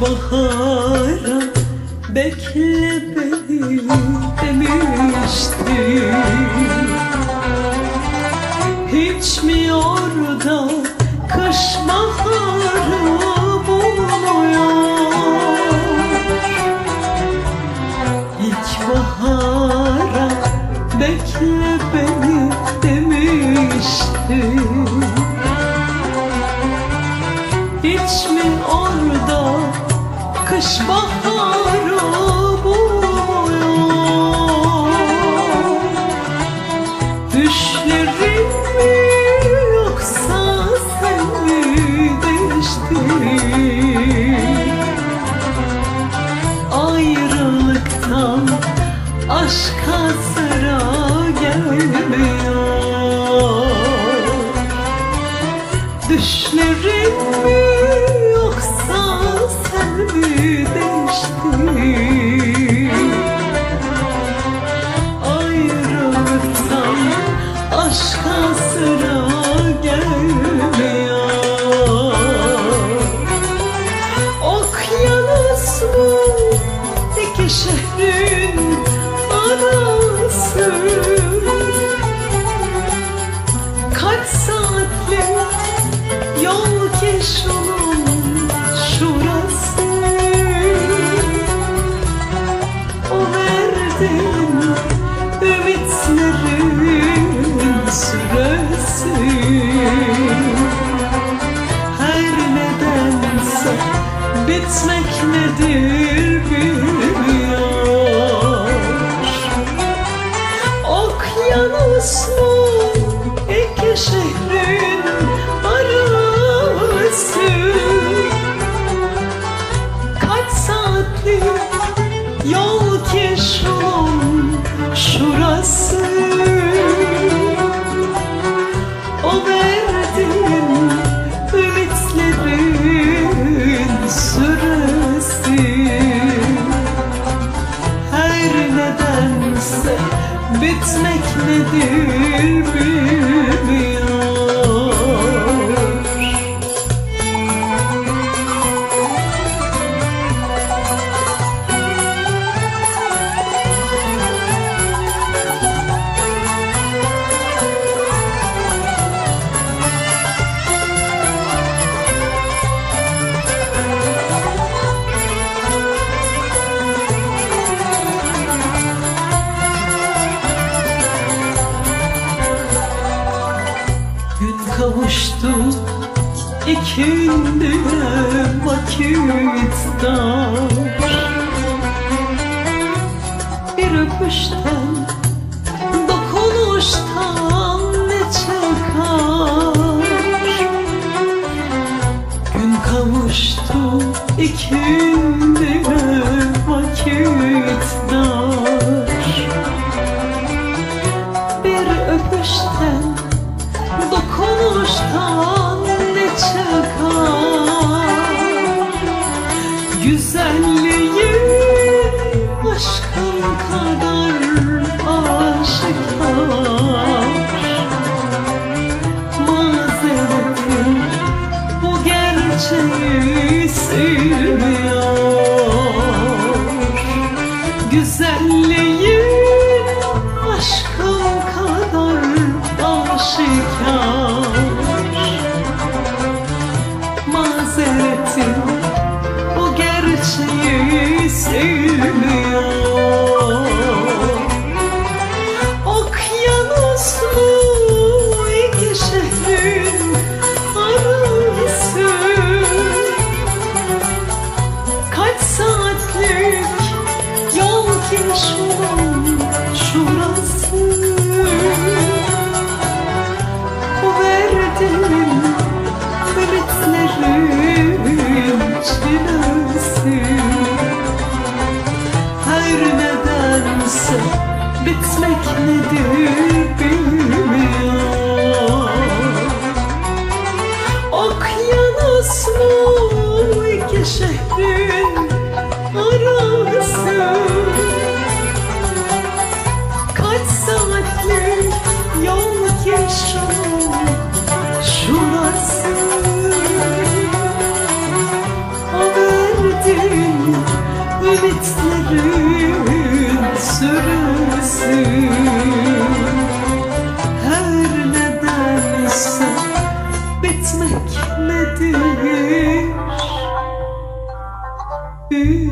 bahara bekle beni demişti Hiç mi orada kış baharı bulmuyor İlk bahara bekle beni demişti kış baharı bulmuyor Düşlerin mi yoksa sen mi değiştin? Ayrılıktan aşka sıra gelmiyor. Düşlerin mi mi değiştin Ayrılıktan aşka sıra gelmiyor Okyanus mu şehrin arası. Kaç saatlik yol ki yol ki şunun şurası ikindine vakit Bir öpüşten Güzelliği aşkın kadar aşikar Bekledim Büyük